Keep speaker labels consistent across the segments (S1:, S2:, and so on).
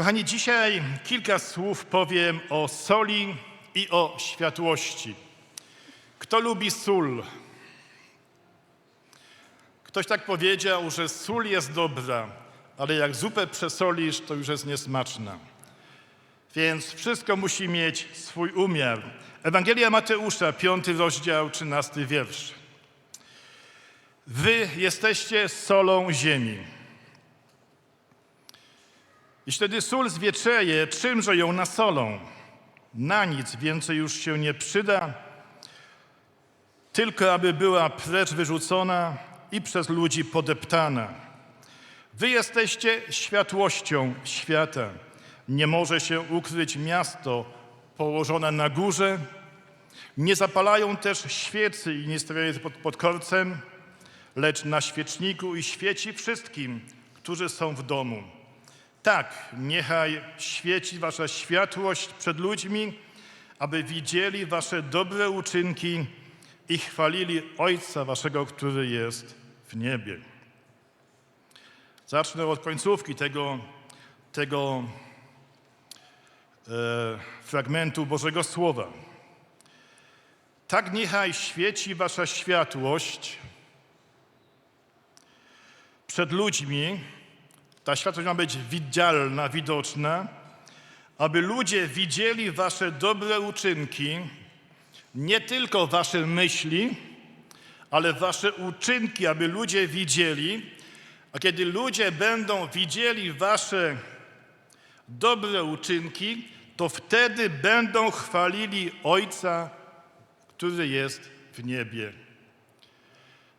S1: Kochani, dzisiaj kilka słów powiem o soli i o światłości. Kto lubi sól? Ktoś tak powiedział, że sól jest dobra, ale jak zupę przesolisz, to już jest niesmaczna. Więc wszystko musi mieć swój umiar. Ewangelia Mateusza, piąty rozdział, trzynasty wiersz. Wy jesteście solą ziemi. Jeśli wtedy sól zwietrzeje, czymże ją nasolą? Na nic więcej już się nie przyda, tylko aby była precz wyrzucona i przez ludzi podeptana. Wy jesteście światłością świata. Nie może się ukryć miasto położone na górze. Nie zapalają też świecy i nie stawiają pod, pod korcem, lecz na świeczniku i świeci wszystkim, którzy są w domu. Tak, niechaj świeci wasza światłość przed ludźmi, aby widzieli wasze dobre uczynki i chwalili Ojca waszego, który jest w niebie. Zacznę od końcówki tego, tego e, fragmentu Bożego Słowa. Tak niechaj świeci wasza światłość przed ludźmi, ta światłość ma być widzialna, widoczna, aby ludzie widzieli wasze dobre uczynki, nie tylko wasze myśli, ale wasze uczynki, aby ludzie widzieli, a kiedy ludzie będą widzieli wasze dobre uczynki, to wtedy będą chwalili Ojca, który jest w niebie.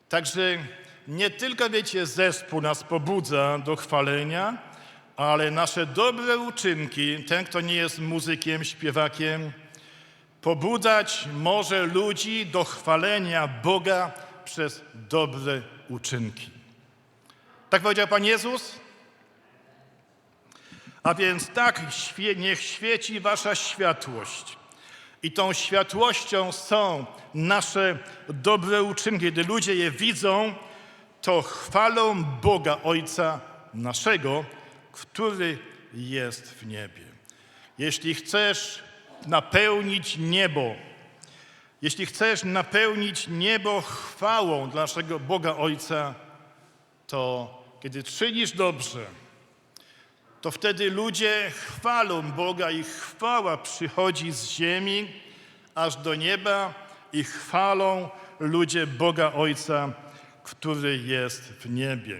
S1: Także nie tylko, wiecie, zespół nas pobudza do chwalenia, ale nasze dobre uczynki, ten, kto nie jest muzykiem, śpiewakiem, pobudzać może ludzi do chwalenia Boga przez dobre uczynki. Tak powiedział Pan Jezus? A więc tak, niech świeci Wasza światłość. I tą światłością są nasze dobre uczynki. Gdy ludzie je widzą, to chwalą Boga Ojca naszego, który jest w niebie. Jeśli chcesz napełnić niebo, jeśli chcesz napełnić niebo chwałą dla naszego Boga Ojca, to kiedy czynisz dobrze, to wtedy ludzie chwalą Boga i chwała przychodzi z ziemi aż do nieba i chwalą ludzie Boga Ojca, który jest w niebie.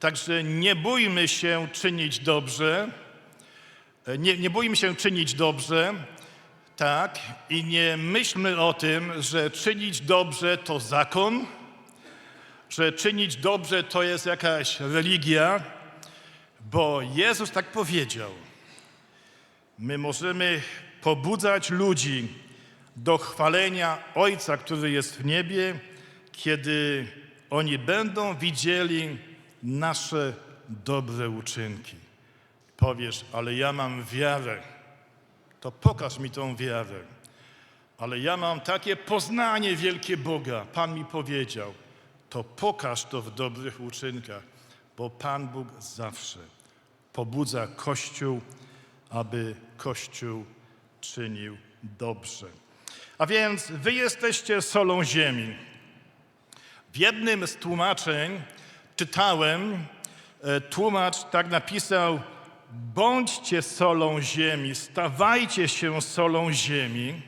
S1: Także nie bójmy się czynić dobrze, nie, nie bójmy się czynić dobrze, tak, i nie myślmy o tym, że czynić dobrze to zakon, że czynić dobrze to jest jakaś religia, bo Jezus tak powiedział. My możemy pobudzać ludzi do chwalenia Ojca, który jest w niebie, kiedy oni będą widzieli nasze dobre uczynki. Powiesz, ale ja mam wiarę, to pokaż mi tą wiarę. Ale ja mam takie poznanie wielkie Boga, Pan mi powiedział, to pokaż to w dobrych uczynkach, bo Pan Bóg zawsze pobudza Kościół, aby Kościół czynił dobrze. A więc wy jesteście solą ziemi. W jednym z tłumaczeń czytałem, e, tłumacz tak napisał: bądźcie solą ziemi, stawajcie się solą ziemi.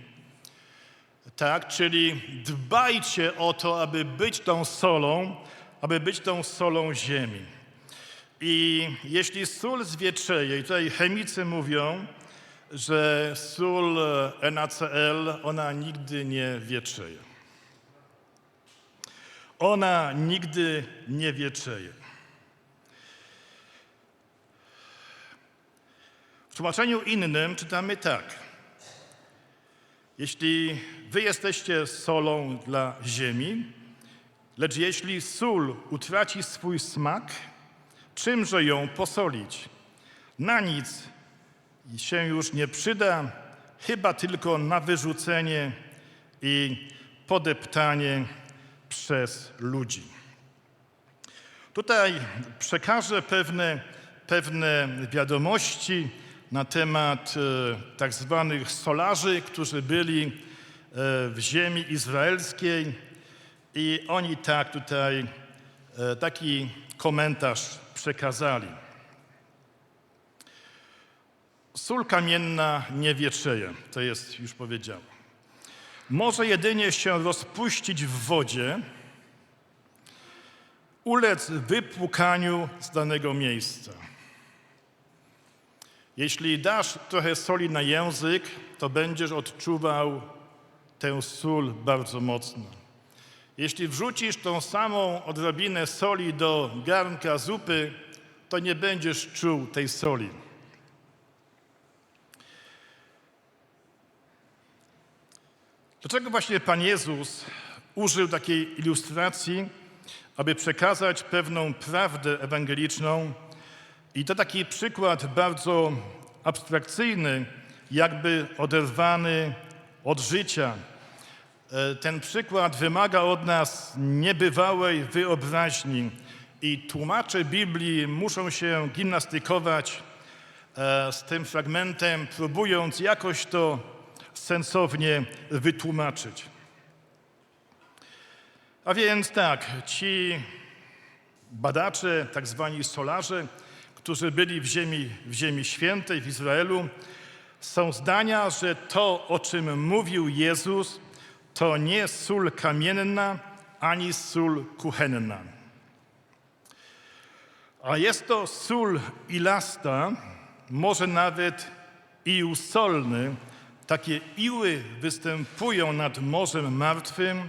S1: Tak, czyli dbajcie o to, aby być tą solą, aby być tą solą ziemi. I jeśli sól zwietrzeje, i tutaj chemicy mówią, że sól e, NaCl, ona nigdy nie wietrzeje. Ona nigdy nie wietrzeje. W tłumaczeniu innym czytamy tak. Jeśli wy jesteście solą dla ziemi, lecz jeśli sól utraci swój smak, czymże ją posolić? Na nic się już nie przyda, chyba tylko na wyrzucenie i podeptanie przez ludzi. Tutaj przekażę pewne pewne wiadomości na temat e, tak zwanych solarzy, którzy byli e, w ziemi izraelskiej i oni tak tutaj e, taki komentarz przekazali. Sól kamienna nie wietrzeje, to jest już powiedziane. Może jedynie się rozpuścić w wodzie, ulec wypłukaniu z danego miejsca. Jeśli dasz trochę soli na język, to będziesz odczuwał tę sól bardzo mocno. Jeśli wrzucisz tą samą odrobinę soli do garnka zupy, to nie będziesz czuł tej soli. Dlaczego właśnie Pan Jezus użył takiej ilustracji, aby przekazać pewną prawdę ewangeliczną? I to taki przykład bardzo abstrakcyjny, jakby oderwany od życia. E, Ten przykład wymaga od nas niebywałej wyobraźni i tłumacze Biblii muszą się gimnastykować e, z tym fragmentem, próbując jakoś to sensownie wytłumaczyć. A więc tak, ci badacze, tak zwani solarze, którzy byli w ziemi, w ziemi świętej, w Izraelu, są zdania, że to, o czym mówił Jezus, to nie sól kamienna, ani sól kuchenna. A jest to sól ilasta, może nawet ił solny. Takie iły występują nad Morzem Martwym,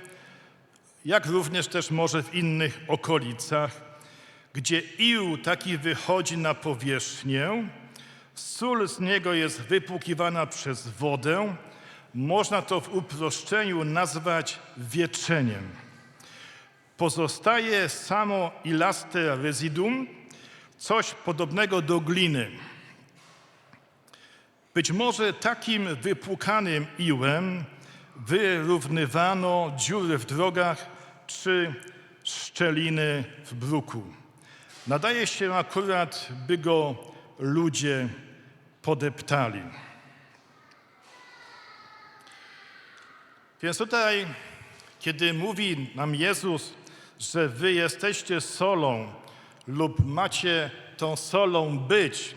S1: jak również też może w innych okolicach, gdzie ił taki wychodzi na powierzchnię, sól z niego jest wypłukiwana przez wodę, można to w uproszczeniu nazwać wieczeniem. Pozostaje samo ilaste residum, coś podobnego do gliny. Być może takim wypłukanym iłem wyrównywano dziury w drogach czy szczeliny w bruku. Nadaje się akurat, by go ludzie podeptali. Więc tutaj, kiedy mówi nam Jezus, że wy jesteście solą lub macie tą solą być,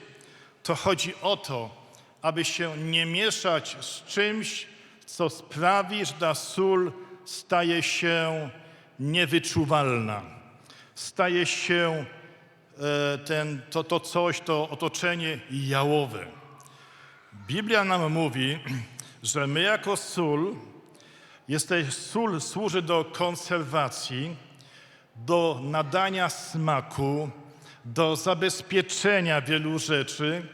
S1: to chodzi o to, aby się nie mieszać z czymś, co sprawi, że ta sól staje się niewyczuwalna. Staje się e, ten, to, to coś, to otoczenie jałowe. Biblia nam mówi, że my jako sól, jesteś, sól służy do konserwacji, do nadania smaku, do zabezpieczenia wielu rzeczy.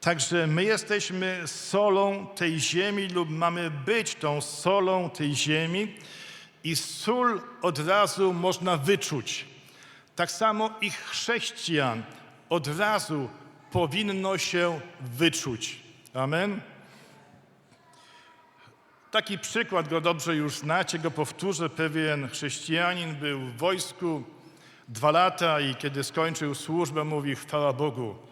S1: Także my jesteśmy solą tej ziemi lub mamy być tą solą tej ziemi i sól od razu można wyczuć. Tak samo ich chrześcijan od razu powinno się wyczuć. Amen. Taki przykład go dobrze już znacie, go powtórzę. Pewien chrześcijanin był w wojsku dwa lata i kiedy skończył służbę, mówi: Chwała Bogu,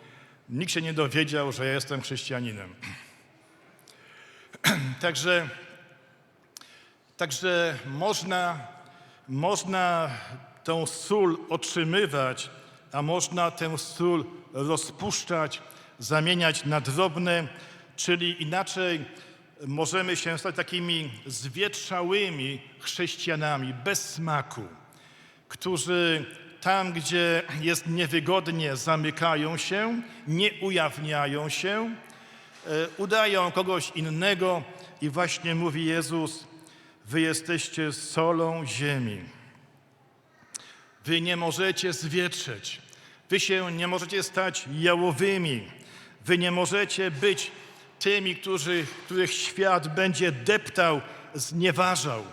S1: nikt się nie dowiedział, że ja jestem chrześcijaninem. Także, także można, można tą sól otrzymywać, a można tę sól rozpuszczać, zamieniać na drobne, czyli inaczej możemy się stać takimi zwietrzałymi chrześcijanami bez smaku, którzy tam, gdzie jest niewygodnie, zamykają się, nie ujawniają się, e, udają kogoś innego i właśnie mówi Jezus, wy jesteście solą ziemi. Wy nie możecie zwietrzeć, wy się nie możecie stać jałowymi, wy nie możecie być tymi, którzy, których świat będzie deptał, znieważał,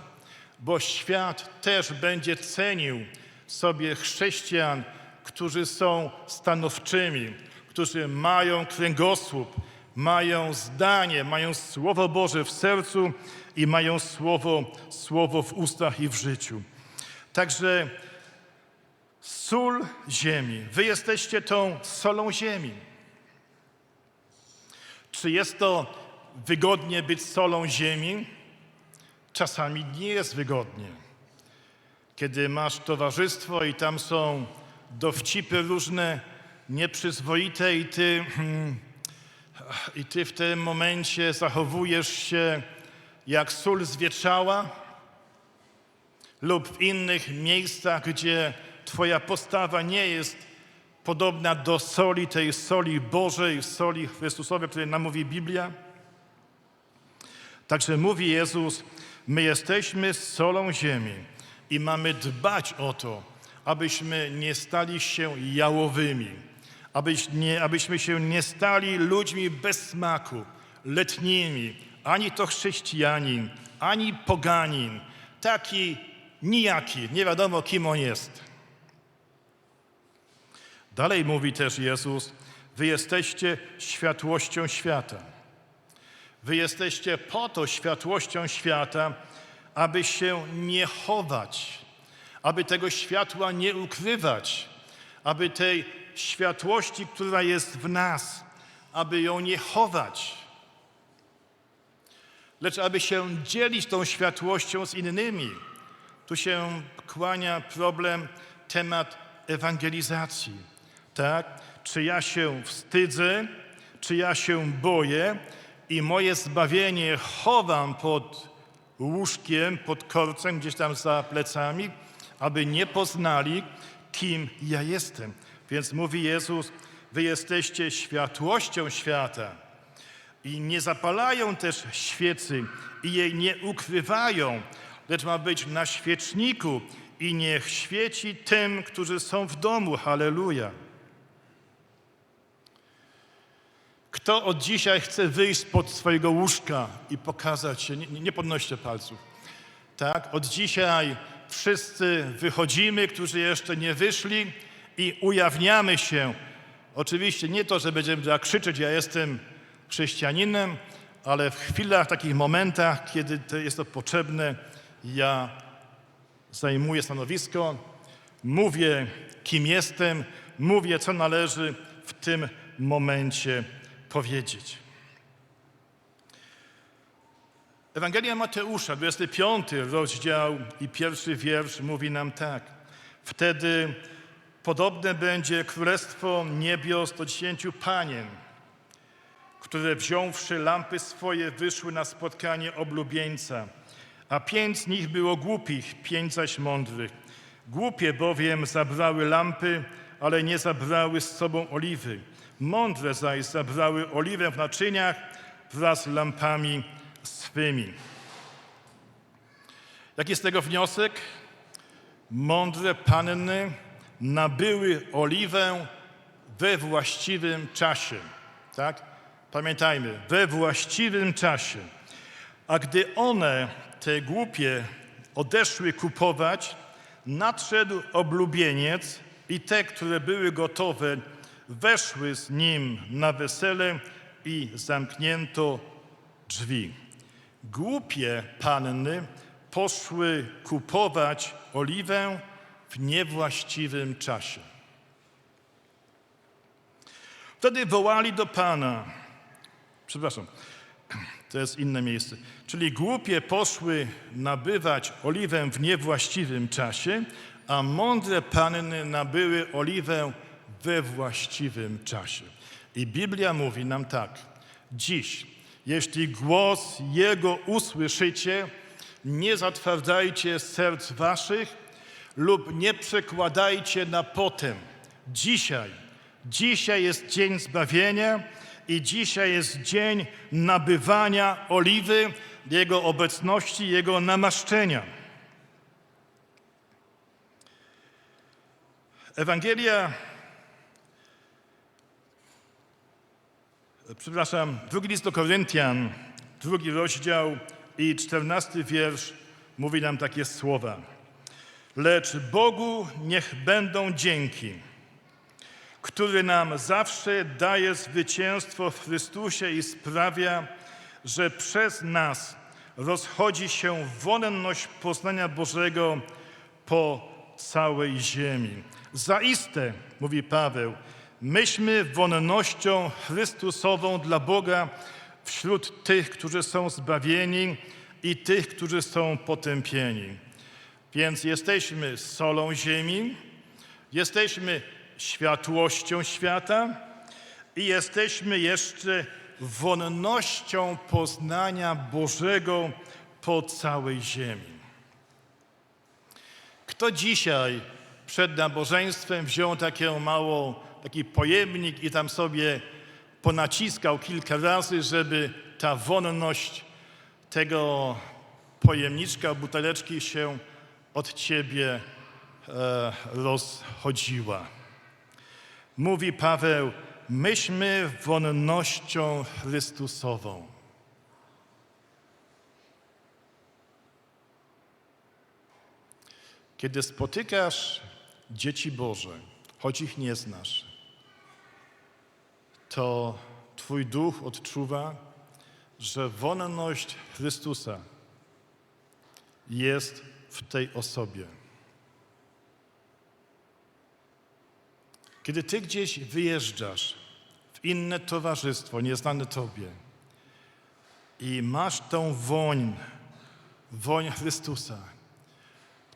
S1: bo świat też będzie cenił sobie chrześcijan, którzy są stanowczymi, którzy mają kręgosłup, mają zdanie, mają Słowo Boże w sercu i mają Słowo, słowo w ustach i w życiu. Także Sól ziemi. Wy jesteście tą solą ziemi. Czy jest to wygodnie być solą ziemi? Czasami nie jest wygodnie. Kiedy masz towarzystwo i tam są dowcipy różne, nieprzyzwoite i ty, hmm, i ty w tym momencie zachowujesz się jak sól zwietrzała lub w innych miejscach, gdzie twoja postawa nie jest podobna do soli, tej soli Bożej, soli Chrystusowej, której nam mówi Biblia. Także mówi Jezus, my jesteśmy solą ziemi i mamy dbać o to, abyśmy nie stali się jałowymi, abyś nie, abyśmy się nie stali ludźmi bez smaku, letnimi, ani to chrześcijanin, ani poganin, taki nijaki, nie wiadomo kim on jest. Dalej mówi też Jezus, wy jesteście światłością świata. Wy jesteście po to światłością świata, aby się nie chować, aby tego światła nie ukrywać, aby tej światłości, która jest w nas, aby ją nie chować, lecz aby się dzielić tą światłością z innymi. Tu się kłania problem, temat ewangelizacji. Tak? Czy ja się wstydzę, czy ja się boję i moje zbawienie chowam pod łóżkiem, pod korcem, gdzieś tam za plecami, aby nie poznali, kim ja jestem. Więc mówi Jezus, wy jesteście światłością świata i nie zapalają też świecy i jej nie ukrywają, lecz ma być na świeczniku i niech świeci tym, którzy są w domu. Halleluja. Kto od dzisiaj chce wyjść spod swojego łóżka i pokazać się, nie, nie podnoście palców. Tak, od dzisiaj wszyscy wychodzimy, którzy jeszcze nie wyszli i ujawniamy się. Oczywiście nie to, że będziemy krzyczeć, ja jestem chrześcijaninem, ale w chwilach, takich momentach, kiedy to jest to potrzebne, ja zajmuję stanowisko, mówię, kim jestem, mówię, co należy w tym momencie powiedzieć. Ewangelia Mateusza, 25 rozdział i pierwszy wiersz mówi nam tak. Wtedy podobne będzie królestwo niebios do dziesięciu panien, które wziąwszy lampy swoje wyszły na spotkanie oblubieńca. A pięć z nich było głupich, pięć zaś mądrych. Głupie bowiem zabrały lampy, ale nie zabrały z sobą oliwy. Mądre zaś zabrały oliwę w naczyniach wraz z lampami swymi. Jaki jest tego wniosek? Mądre panny nabyły oliwę we właściwym czasie. Tak? Pamiętajmy, we właściwym czasie. A gdy one, te głupie, odeszły kupować, nadszedł oblubieniec i te, które były gotowe, weszły z nim na wesele i zamknięto drzwi. Głupie panny poszły kupować oliwę w niewłaściwym czasie. Wtedy wołali do Pana, przepraszam, to jest inne miejsce, czyli głupie poszły nabywać oliwę w niewłaściwym czasie, a mądre panny nabyły oliwę we właściwym czasie. I Biblia mówi nam tak: Dziś, jeśli głos Jego usłyszycie, nie zatwardzajcie serc waszych lub nie przekładajcie na potem. Dzisiaj, dzisiaj jest dzień zbawienia i dzisiaj jest dzień nabywania oliwy, Jego obecności, Jego namaszczenia. Ewangelia przepraszam, drugi list do Koryntian, drugi rozdział i czternasty wiersz mówi nam takie słowa. Lecz Bogu niech będą dzięki, który nam zawsze daje zwycięstwo w Chrystusie i sprawia, że przez nas rozchodzi się wolność poznania Bożego po całej ziemi. Zaiste, mówi Paweł, myśmy wonnością Chrystusową dla Boga wśród tych, którzy są zbawieni i tych, którzy są potępieni. Więc jesteśmy solą ziemi, jesteśmy światłością świata i jesteśmy jeszcze wonnością poznania Bożego po całej ziemi. Kto dzisiaj przed nabożeństwem wziął taką małą, taki pojemnik i tam sobie ponaciskał kilka razy, żeby ta wonność tego pojemniczka, buteleczki się od ciebie e, rozchodziła. Mówi Paweł, myśmy wonnością Chrystusową. Kiedy spotykasz dzieci Boże, choć ich nie znasz, to Twój duch odczuwa, że wonność Chrystusa jest w tej osobie. Kiedy Ty gdzieś wyjeżdżasz w inne towarzystwo, nieznane Tobie, i masz tą woń, woń Chrystusa,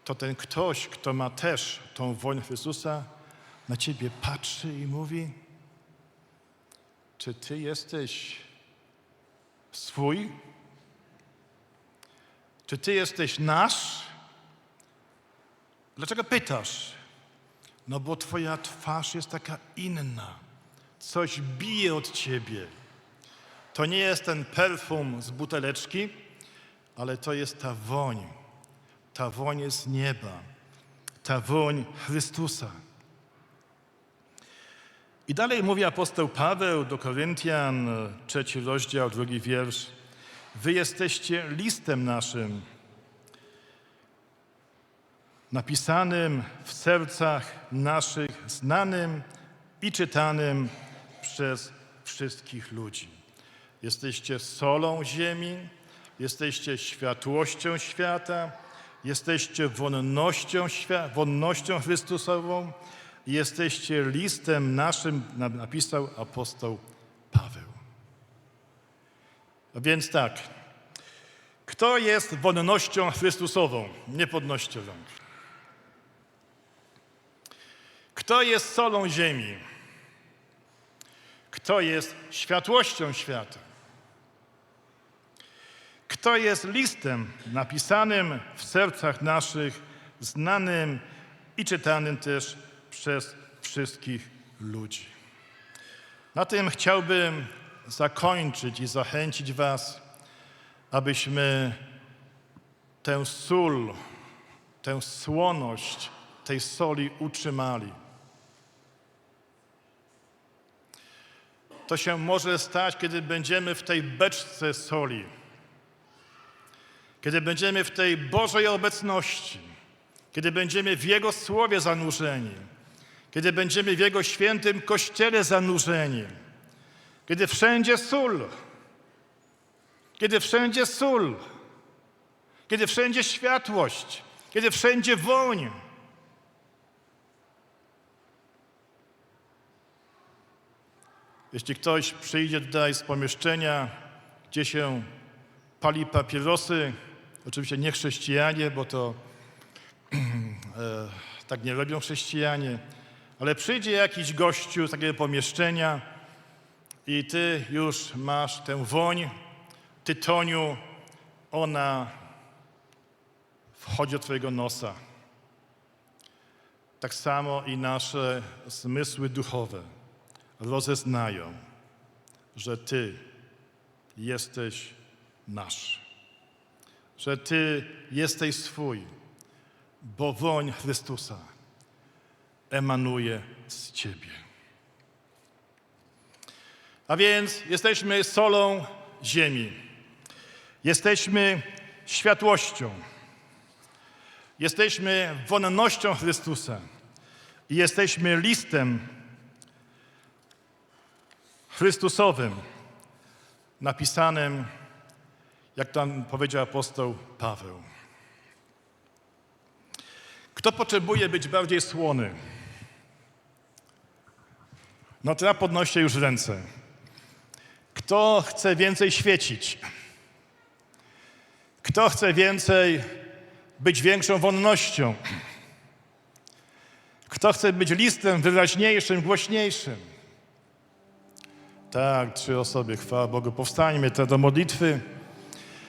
S1: to ten ktoś, kto ma też tą woń Chrystusa, na ciebie patrzy i mówi: Czy ty jesteś swój? Czy ty jesteś nasz? Dlaczego pytasz? No bo twoja twarz jest taka inna. Coś bije od ciebie. To nie jest ten perfum z buteleczki, ale to jest ta woń ta woń jest nieba, ta woń Chrystusa. I dalej mówi apostoł Paweł do Koryntian, trzeci rozdział, drugi wiersz. Wy jesteście listem naszym, napisanym w sercach naszych, znanym i czytanym przez wszystkich ludzi. Jesteście solą ziemi, jesteście światłością świata, jesteście wonnością, wonnością Chrystusową jesteście listem naszym, na- napisał apostoł Paweł. A więc tak, kto jest wonnością Chrystusową? Nie podnoście rąk. Kto jest solą ziemi? Kto jest światłością świata? Kto jest listem napisanym w sercach naszych, znanym i czytanym też przez wszystkich ludzi. Na tym chciałbym zakończyć i zachęcić Was, abyśmy tę sól, tę słoność tej soli utrzymali. To się może stać, kiedy będziemy w tej beczce soli kiedy będziemy w tej Bożej obecności, kiedy będziemy w Jego Słowie zanurzeni, kiedy będziemy w Jego świętym Kościele zanurzeni, kiedy wszędzie sól, kiedy wszędzie sól, kiedy wszędzie światłość, kiedy wszędzie woń. Jeśli ktoś przyjdzie tutaj z pomieszczenia, gdzie się pali papierosy, Oczywiście nie chrześcijanie, bo to e, tak nie robią chrześcijanie, ale przyjdzie jakiś gościu z takiego pomieszczenia i ty już masz tę woń tytoniu, ona wchodzi do twojego nosa. Tak samo i nasze zmysły duchowe rozeznają, że Ty jesteś nasz że Ty jesteś swój, bo woń Chrystusa emanuje z Ciebie. A więc jesteśmy solą ziemi, jesteśmy światłością, jesteśmy wonnością Chrystusa. I jesteśmy listem Chrystusowym napisanym jak tam powiedział apostoł Paweł. Kto potrzebuje być bardziej słony? No to ja podnoszę już ręce. Kto chce więcej świecić? Kto chce więcej być większą wonnością? Kto chce być listem wyraźniejszym, głośniejszym? Tak, trzy osoby, chwała Bogu. Powstańmy te do modlitwy.